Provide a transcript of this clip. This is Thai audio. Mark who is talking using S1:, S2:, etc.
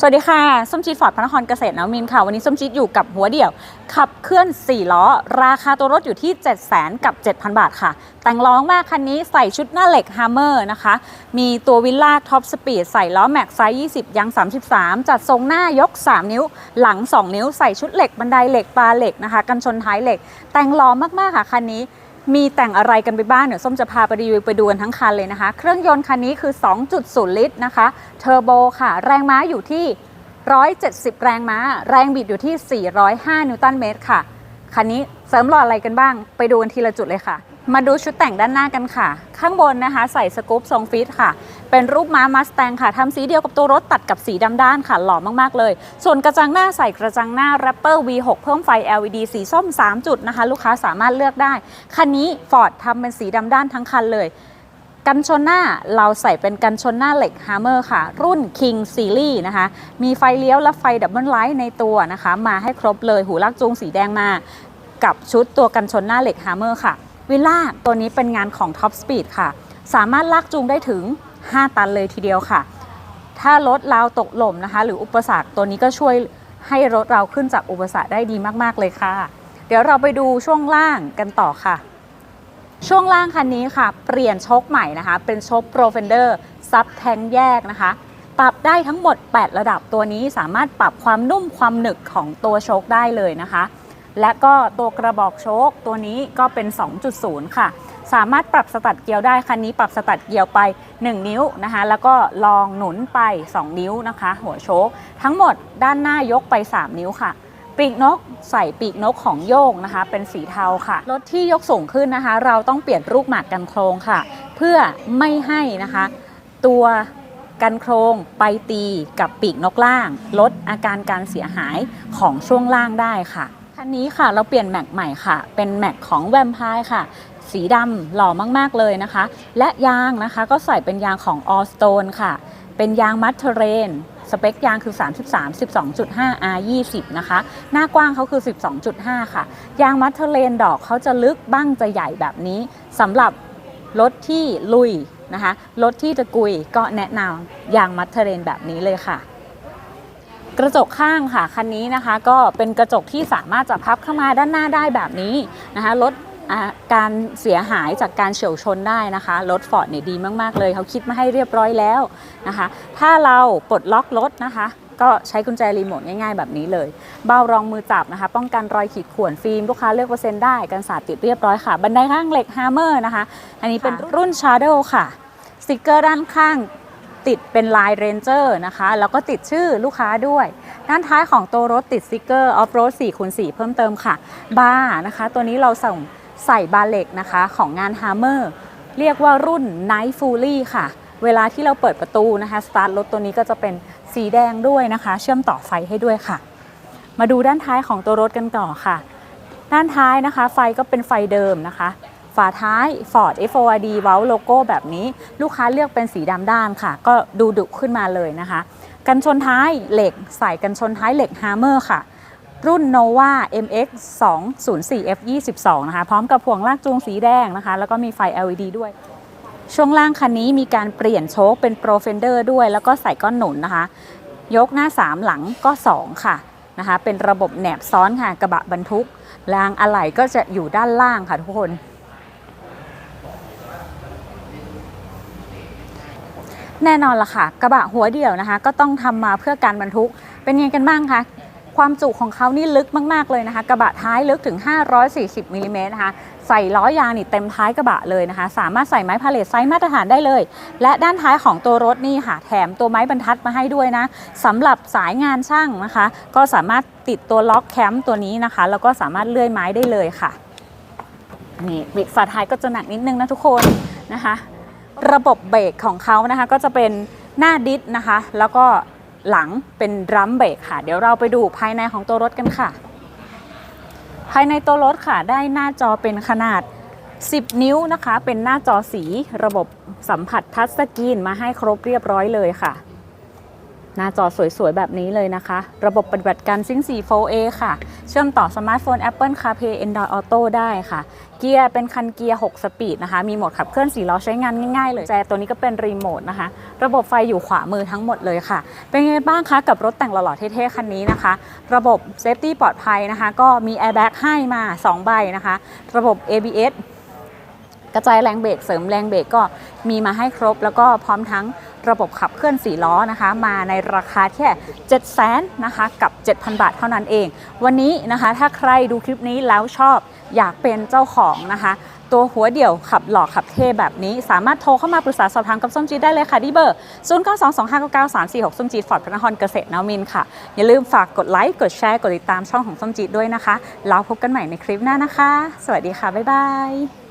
S1: สวัสดีค่ะ ส้มจีดฟอร์ดพระนครเกษตรนวมินค่ะ วันนี้ส้มจีดอยู่กับหัวเดี่ยว ขับเคลื่อน 4 ล้อ ราคาตัวรถอยู่ที่ 7 0 0 0 0กับ 7,000 บาทค่ะ แต่งล้อมากคันนี้ใส่ชุดหน้าเหล็กฮ a มเมอร์นะคะ มีตัววิลล่าท็อปสปีดใส่ล้อแม็กไซส์20ยาง33 จัดทรงหน้ายก 3 นิ้ว หลัง 2 นิ้ว ใส่ชุดเหล็กบันไดเหล็กปลาเหล็กนะคะ กันชนท้ายเหล็ก แต่งล้อมากๆค่ะคันนี้ มีแต่งอะไรกันไปบ้างเดี๋ยวส้มจะพาไปรีวิวไปดูกันทั้งคันเลยนะคะ เครื่องยนต์คันนี้คือ 2.0 ลิตรนะคะ เทอร์โบค่ะ แรงม้าอยู่ที่ 170 แรงม้า แรงบิดอยู่ที่ 405 นิวตันเมตรค่ะ คันนี้เสริมหล่ออะไรกันบ้าง ไปดูกันทีละจุดเลยค่ะ มาดูชุดแต่งด้านหน้ากันค่ะ ข้างบนนะคะ ใส่สกู๊ปทรงฟิตค่ะ เป็นรูปม้ามัสแตงค่ะทำสีเดียวกับตัวรถตัดกับสีดำด้านค่ะ หล่อมากๆเลย ส่วนกระจังหน้าใส่กระจังหน้า Rapper V6 เพิ่มไฟ LED สีส้ม 3 จุดนะคะ ลูกค้าสามารถเลือกได้ คันนี้ Ford ทำเป็นสีดำด้านทั้งคันเลย กันชนหน้าเราใส่เป็นกันชนหน้าเหล็กฮ a มเมอร์ค่ะ รุ่น King Series นะคะ มีไฟเลี้ยวและไฟดับเบิลไลท์ในตัวนะคะ มาให้ครบเลย หูลากจูงสีแดงมา กับชุดตัวกันชนหน้าเหล็กฮ a มเมอร์ค่ะ วิลล่าตัวนี้เป็นงานของ Top Speed ค่ะ สามารถลากจูงได้ถึง 5 ตันเลยทีเดียวค่ะ ถ้ารถเราตกหล่มนะคะ หรืออุปสรรคตัวนี้ก็ช่วยให้รถเราขึ้นจากอุปสรรคได้ดีมากๆเลยค่ะ เดี๋ยวเราไปดูช่วงล่างกันต่อค่ะ ช่วงล่างคันนี้ค่ะ เปลี่ยนโชคใหม่นะคะ เป็นโชค Pro Fender ซับแทงแยกนะคะ ปรับได้ทั้งหมด 8 ระดับตัวนี้สามารถปรับความนุ่มความหนึบของตัวโชคได้เลยนะคะ และก็ตัวกระบอกโชคตัวนี้ก็เป็น 2.0 ค่ะ สามารถปรับสตัดเกียร์ได้คันนี้ปรับสตัดเกียร์ไป 1 นิ้วนะคะแล้วก็ลองหนุนไป 2 นิ้วนะคะ หัวโชคทั้งหมดด้านหน้ายกไป 3 นิ้วค่ะปีกนกใส่ปีกนกของโยกนะคะ เป็นสีเทาค่ะรถที่ยกสูงขึ้นนะคะ เราต้องเปลี่ยนรูปหมากกันโครงค่ะ เพื่อไม่ให้นะคะ ตัวกันโครงไปตีกับปีกนกล่าง ลดอาการการเสียหายของช่วงล่างได้ค่ะ คันนี้ค่ะเราเปลี่ยนแม็กใหม่ค่ะ เป็นแม็กของแวมไพร์ค่ะ สีดำหล่อมาก ๆ เลยนะคะ และยางนะคะก็ใส่เป็นยางของ All Stone ค่ะ เป็นยางมั t เทเรนสเปคยางคือ 33 12.5 R 20นะคะ หน้ากว้างเขาคือ 12.5 ค่ะ ยางมั t เทเรนดอกเขาจะลึกบ้างจะใหญ่แบบนี้สำหรับรถที่ลุยนะคะ รถที่ตะกุยก็แนะนำยางมั t เทเรนแบบนี้เลยค่ะ กระจกข้างค่ะคันนี้นะคะ ก็เป็นกระจกที่สามารถจะพับเข้ามาด้านหน้าได้แบบนี้นะคะลดอ่าการเสียหายจากการเฉียวชนได้นะคะรถฟอร์ดเนี่ยดีมาก ๆ เลยเขาคิดมาให้เรียบร้อยแล้วนะคะ ถ้าเราปลดล็อกรถนะคะ ก็ใช้กุญแจรีโมทง่าย ๆ แบบนี้เลย เบ้ารองมือจับนะคะ ป้องกันรอยขีดข่วนฟิล์มลูกค้าเลือกเปอร์เซ็นต์ได้กันสาดติดเรียบร้อยค่ะ บันไดข้างเหล็กฮ a มเมอร์นะคะ อันนี้เป็นรุ่น Shadow ค่ะสติกเกอร์ด้านข้าง ติดเป็นลายเรนเจอร์นะคะแล้วก็ติดชื่อลูกค้าด้วย ด้านท้ายของตัวรถติดสติกเกอร์ออฟโรด4คูณ4เพิ่มเติมค่ะ บาร์นะคะ ตัวนี้เราส่งใส่บาร์เหล็กนะคะของงาน Hammer เรียกว่ารุ่น Night Fully ค่ะ เวลาที่เราเปิดประตูนะคะสตาร์ทรถตัวนี้ก็จะเป็นสีแดงด้วยนะคะ เชื่อมต่อไฟให้ด้วยค่ะ มาดูด้านท้ายของตัวรถกันต่อค่ะ ด้านท้ายนะคะ ไฟก็เป็นไฟเดิมนะคะ ฝาท้าย Ford FORD เว้าโลโก้แบบนี้ ลูกค้าเลือกเป็นสีดำด้านค่ะ ก็ดูดุขึ้นมาเลยนะคะ กันชนท้ายเหล็กใส่กันชนท้ายเหล็ก Hammer ค่ะ รุ่น Nova MX 204 F 22นะคะ พร้อมกับพวงลากจูงสีแดงนะคะ แล้วก็มีไฟ LED ด้วย ช่วงล่างคันนี้มีการเปลี่ยนโชคเป็น Pro Fender ด้วย แล้วก็ใส่ก้อนหนุนนะคะ ยกหน้า 3 หลังก็ 2 ค่ะนะคะเป็นระบบแหนบซ้อนค่ะกระบะบรรทุกรางอะไหล่ก็จะอยู่ด้านล่างค่ะทุกคน แน่นอนล่ะค่ะ กระบะหัวเดี่ยวนะคะ ก็ต้องทำมาเพื่อการบรรทุก เป็นยังไงกันบ้างคะความจุของเขานี่ลึกมาก ๆ เลยนะคะ กระบะท้ายลึกถึง 540มิลลิเมตรนะคะ ใส่ล้อยางนี่เต็มท้ายกระบะเลยนะคะ สามารถใส่ไม้พาเลทไซส์มาตรฐานได้เลย และด้านท้ายของตัวรถนี่ค่ะแถมตัวไม้บรรทัดมาให้ด้วยนะสำหรับสายงานช่างนะคะ ก็สามารถติดตัวล็อกแคมป์ตัวนี้นะคะ แล้วก็สามารถเลื่อยไม้ได้เลยค่ะ นี่บรกฝาท้ายก็จะหนักนิดนึงนะทุกคนนะคะ ระบบเบรกของเขานะคะก็จะเป็นหน้าดิสนะคะ แล้วก็หลังเป็นดรัมเบรกค่ะ เดี๋ยวเราไปดูภายในของตัวรถกันค่ะ ภายในตัวรถค่ะได้หน้าจอเป็นขนาด 10 นิ้วนะคะ เป็นหน้าจอสีระบบสัมผัสทัชสกรีนมาให้ครบเรียบร้อยเลยค่ะ หน้าจอสวย ๆ แบบนี้เลยนะคะ ระบบปฏิบัติการซิง4 4A ค่ะ เชื่อมต่อสมาร์ทโฟน Apple CarPlay Android Auto ได้ค่ะ เกียร์เป็นคันเกียร์ 6 สปีดนะคะ มีโหมดขับเคลื่อน4ล้อใช้งานง่าย ๆ เลยแจตัวนี้ก็เป็นรีโมทนะคะ ระบบไฟอยู่ขวามือทั้งหมดเลยค่ะ เป็นไงบ้างคะกับรถแต่งหล่อๆเท่ๆคันนี้นะคะ ระบบเซฟตี้ปลอดภัยนะคะ ก็มีแอร์แบ็กให้มา 2 ใบนะคะ ระบบ ABS กระจายแรงเบรกเสริมแรงเบรกก็มีมาให้ครบ แล้วก็พร้อมทั้งระบบขับเคลื่อน4ล้อนะคะ มาในราคาแค่7 0 0 0 0นะคะกับ 7,000 บาทเท่านั้นเอง วันนี้นะคะถ้าใครดูคลิปนี้แล้วชอบอยากเป็นเจ้าของนะคะตัวหัวเดี่ยวขับหล่อขับเท่แบบนี้ สามารถโทรเข้ามาปรึกษาสอบถามกับส้มจีได้เลยค่ะที่เบอร์ 0 9 2 2 5 9 9 3 4 6 ส้มจีฟอร์ดพระนครเกษตรนวมินค่ะ อย่าลืมฝากกดไลค์ กดแชร์ กดติดตามช่องของส้มจีด้วยนะคะ แล้วพบกันใหม่ในคลิปหน้านะคะ สวัสดีค่ะ บ๊ายบาย